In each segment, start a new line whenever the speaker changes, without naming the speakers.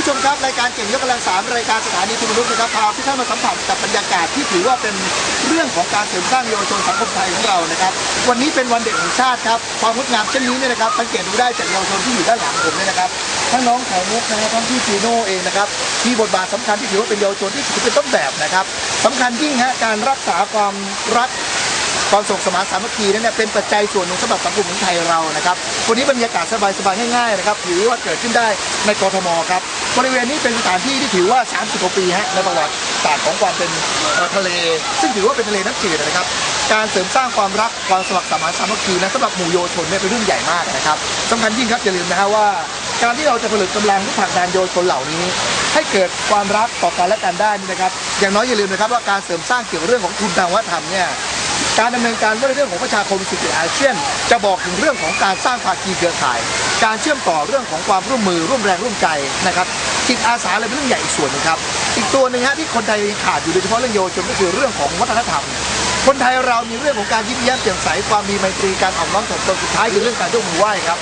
ผู้ชมครับรายการเก่งยกกำลังสามรายการสถานีทุนมนุษย์นะครับพาทุกท่านมาสัมผัสกับบรรยากาศที่ถือว่าเป็นเรื่องของการเสริมสร้างเยาวชนสังคมไทยของเรานะครับ วันนี้เป็นวันเด็กแห่งชาติครับความงดงามเช่นนี้เนี่ยนะครับสังเกตดูได้จากเยาวชนที่อยู่ด้านหลังผมเนี่ยนะครับทั้งน้องไข่มุกนะครับทั้งพี่จีโน่เองนะครับมีบทบาทสำคัญที่ถือว่าเป็นเยาวชนที่ถือเป็นต้นแบบนะครับสำคัญยิ่งฮะการรักษาความรักความสงบสมานสามัคคีนั้นเนี่ยเป็นปัจจัยส่วนหนึ่งสำหรับสังคมของไทยเรานะครับวันนี้บรรยากาศสบายๆง่ายๆนะครับถือว่าเกิดขึ้นได้ในกรทมครับ บริเวณนี้เป็นสถานที่ที่ถือว่า 30กว่าปีฮะในประวัติศาสตร์ของความเป็นทะเล ซึ่งถือว่าเป็นทะเลน้ำจืดนะครับ การเสริมสร้างความรักความสมัครสมานสามัคคีนั้นสำหรับหมู่เยชนเนี่ยเป็นเรื่องใหญ่มากนะครับสำคัญยิ่งครับอย่าลืมนะฮะว่า การที่เราจะผลิตกำลังที่ผลักดันเยชนเหล่านี้ ให้เกิดความรักต่อกันและกันได้นี่นะครับ อย่างน้อยอย่าลืมนะครับว่าการเสริมสร้างเกี่ยวกับเรื่องของทุนทางวัฒนธรรมเนี่ย การดำเนินการว่าในเรื่องของประชาคมเศรษฐกิอาเซียน จะบอกถึงเรื่องของการสร้างภาคีเครือข่าย การเชื่อมต่อเรื่องของความร่วมมือร่วมแรงร่วมใจนะครับจิตอาสาเลยเป็นเรื่องใหญ่อีกส่วนหนึงครับอีกตัวหนึ่งฮะที่คนไทยขาดอยู่โดยเฉพาะเรื่องเยาวชนก็คือเรื่องของวัฒนธรรมคนไทยเรามีเรื่องของการยิ้มแย้มแจ่มใสความมีไมตรีการอ่อมน้อมถ่อมตนสุดท้ายคือเรื่องการยกมือไหว้ครับ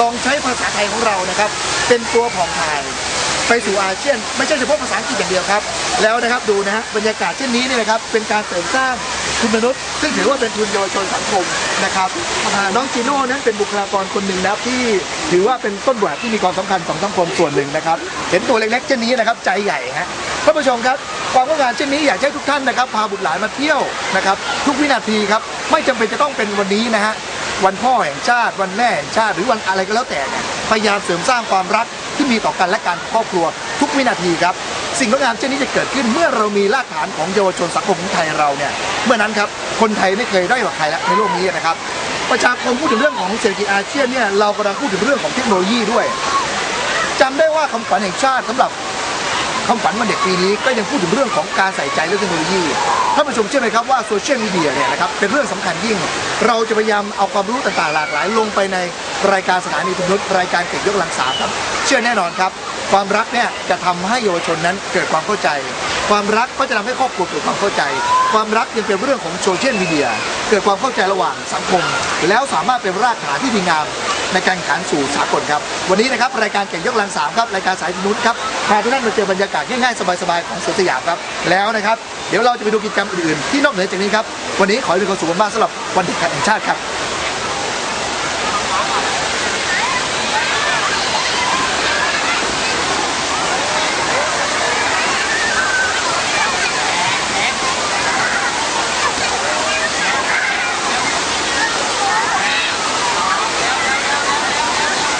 ลองใช้ภาษาไทยของเรานะครับ เป็นตัวผ่องถ่าย ไปสู่อาเซียน ไม่ใช่เฉพาะภาษาอังกฤษอย่างเดียวครับ แล้วนะครับดูนะฮะบรรยากาศเช่นนี้เนี่ยนะครับเป็นการเสริมสร้างทุนมนุษย์ ซึ่งถือว่าเป็นทุนเยาวชนสังคมนะครับน้องจีโน่นั้นเป็นบุคลากรคนหนึ่งนะครับที่ถือว่าเป็นต้นแบบที่มีความสำคัญของสังคมส่วนหนึ่งนะครับ เห็นตัวเล็กๆเช่นนี้นะครับใจใหญ่ฮะท่านผู้ชมครับความต้องการเช่นนี้อยากให้ทุกท่านนะครับ พาบุตรหลานมาเที่ยวนะครับ ทุกวินาทีครับไม่จำเป็นจะต้องเป็นวันนี้นะฮะวันพ่อแห่งชาติ วันแม่แห่งชาติหรือวันอะไรก็แล้วแต่พยายามเสริมสร้างความรัก ที่มีต่อกันและการครอบครัวทุกวินาทีครับ สิ่งงดงามเช่นนี้จะเกิดขึ้นเมื่อเรามีรากฐานของเยาวชนสังคมของไทยเราเนี่ยเมื่อนั้นครับคนไทยไม่เคยได้กว่าใครแล้วในโลกนี้นะครับประชาคมพูดถึงเรื่องของเศรษฐกิจอาเซียนเนี่ยเรากำลังพูดถึงเรื่องของเทคโนโลยีด้วยจำได้ว่าคำขวัญแห่งชาติสำหรับคำฝันวันเด็กปีนี้ก็ยังพูดถึงเรื่องของการใส่ใจเรื่องเทคโนโลยี ท่านผู้ชมเชื่อไหมครับว่าโซเชียลมีเดียเนี่ยนะครับเป็นเรื่องสำคัญยิ่ง เราจะพยายามเอาความรู้ต่างๆหลากหลาย ลงไปในรายการสถานีทุนนุษย์รายการเก่งยกลังสามครับ เชื่อแน่นอนครับ ความรักเนี่ยจะทำให้เยาวชนนั้นเกิดความเข้าใจ ความรักก็จะทำให้ครอบครัวเกิดความเข้าใจ ความรักยังเป็นเรื่องของโซเชียลมีเดียเกิดความเข้าใจระหว่างสังคม แล้วสามารถเป็นรากฐานที่ดีงาม ในการแข่งขันสู่สากลครับ วันนี้นะครับรายการเก่งยกลังสามครับรายการสายนุชครับพาทุกท่านมาเจอบรรยากาศง่ายๆสบายๆของสวนสยามครับแล้วนะครับเดี๋ยวเราจะไปดูกิจกรรมอื่นๆที่นอกเหนือจากนี้ครับวันนี้ขอให้ทุกคนสุขมากสำหรับวันเด็กแห่งชาติครับ